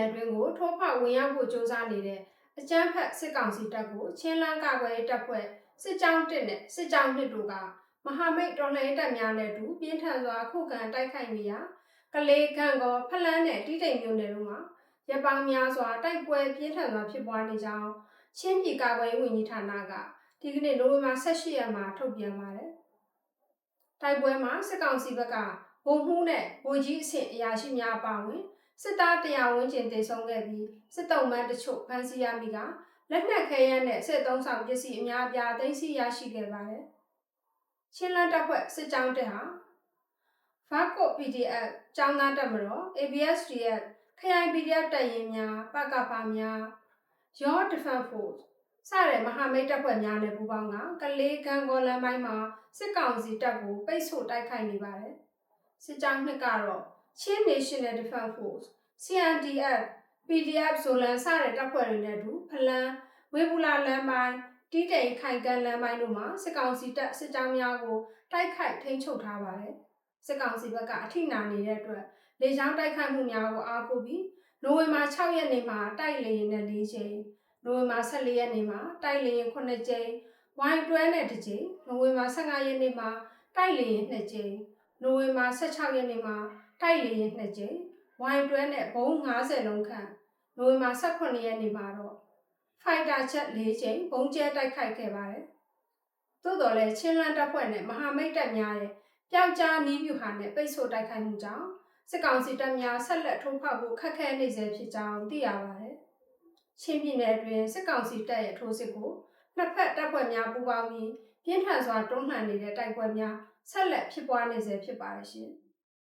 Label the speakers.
Speaker 1: နယ်အတွင်းကိုထိုးဖောက်ဝင်ရောက်ဖို့ကြိုးစားနေတဲ့အကြမ်းဖက်စစ်ကောင်စီတပ်ကိုချင်းလန်းကာကွယ်ရေးတပ်ဖွဲ့စစ်ကြောင်းတစ်နဲ့စစ်ကြောင်းနှစ်တို့ကမဟာမိတ်တော်လှန်ရေးတပ်များနဲ့အတူပြင်းထန်စွာခုခံတိုက်ခိုက်နေရာကလေးကံကောဖလန်းနဲ့တိတိမ်မြို့နယ်တို့မှာရပောင်များစွာတိုက်ပွဲပြင်းထန်စွာဖြစ်ပွားနေကြောင်းချင်းပြည်ကာကွယ်ရေးဝန်ကြီးဌာနကဒီကနေ့နိုဝင်ဘာ18ရက်မှာထုတ်ပြန်ပါတယ်။တိုက်ပွဲမှာစစ်ကောင်စီဘက်ကဗိုလ်မှူးနဲ့ဗိုလ်ကြီးအဆင့်အရာရှိများပါဝင် စစ်သားတရားဝန်ကျင်တင်ဆောင်ခဲ့ပြီးစစ်တုံးမန်းတချို့ဖမ်းဆီးရမိကလက်နက်ခဲယမ်းနဲ့စစ်သုံးဆောင်ပစ္စည်းအများအပြားသိမ်းဆည်းရရှိခဲ့ပါတယ်။ချင်းလန်းတပ်ဖွဲ့စစ်ကြောင်းတက်ဟာဖာကို PDF ចောင်းသားတပ်မတော် ABSDF ခရိုင် PDF တပ်ရင်းများပကဖာများ Your Defense Force စတဲ့မဟာမိတ်တပ်ဖွဲ့များနဲ့ပူးပေါင်းကကလေးကံကောလမ်းပိုင်းမှာစစ်ကောင်စီတပ်ကိုပိတ်ဆို့တိုက်ခိုက်နေပါတယ်။စစ်ကြောင်းနှစ်ကတော့ ချင်း National Defense Force CNDF PDF ဇိုလန်စတဲ့တပ်ဖွဲ့တွေနဲ့အတူဖလန်းဝေဘူးလာလမ်းပိုင်းတီးတိမ်ခိုင်ကန်လမ်းပိုင်းတို့မှာစစ်ကောင်စီတပ်စစ်ကြောင်းများကိုတိုက်ခိုက်ထိန်းချုပ်ထားပါတယ်။စစ်ကောင်စီဘက်ကအထိနာနေတဲ့အတွက်လေကြောင်းတိုက်ခိုက်မှုများကိုအားကိုးပြီးနိုဝင်ဘာ6ရက်နေ့မှာတိုက်လေရင်နဲ့၄ချိန်နိုဝင်ဘာ14ရက်နေ့မှာတိုက်လေရင်9ကြိမ်ဝိုင်းတွဲနဲ့တစ်ကြိမ်နိုဝင်ဘာ15ရက်နေ့မှာတိုက်လေရင်2ကြိမ် နိုဝင်ဘာ16ရက်နေ့မှာတိုက်လေရင်2ကြိမ်ဝိုင်းတွဲနဲ့ဘုံ90လုံးခန့်နိုဝင်ဘာ18ရက်နေ့မှာတော့ဖိုက်တာချက်၄ကြိမ်ဘုံကျဲတိုက်ခိုက်ခဲ့ပါတယ်။သို့တော်လည်းချင်းလန်းတပ်ဖွဲ့နဲ့မဟာမိတ်တပ်များရဲ့ပျောက်ကြားနီးပြူဟာနဲ့ပိတ်ဆို့တိုက်ခိုက်မှုကြောင့်စစ်ကောင်စီတပ်များဆက်လက်ထိုးဖောက်ဖို့ခက်ခဲနေစေဖြစ်ကြောင်းသိရပါတယ်။ချင်းပြည်နယ်အတွင်းစစ်ကောင်စီတပ်ရဲ့ထိုးစစ်ကိုနှစ်ဖက်တပ်ဖွဲ့များပူးပေါင်းပြီး ပြင်းထန်စွာတွန်းလှန်နေတဲ့တိုက်ပွဲများဆက်လက်ဖြစ်ပွားနေစေဖြစ်ပါရဲ့ရှင်။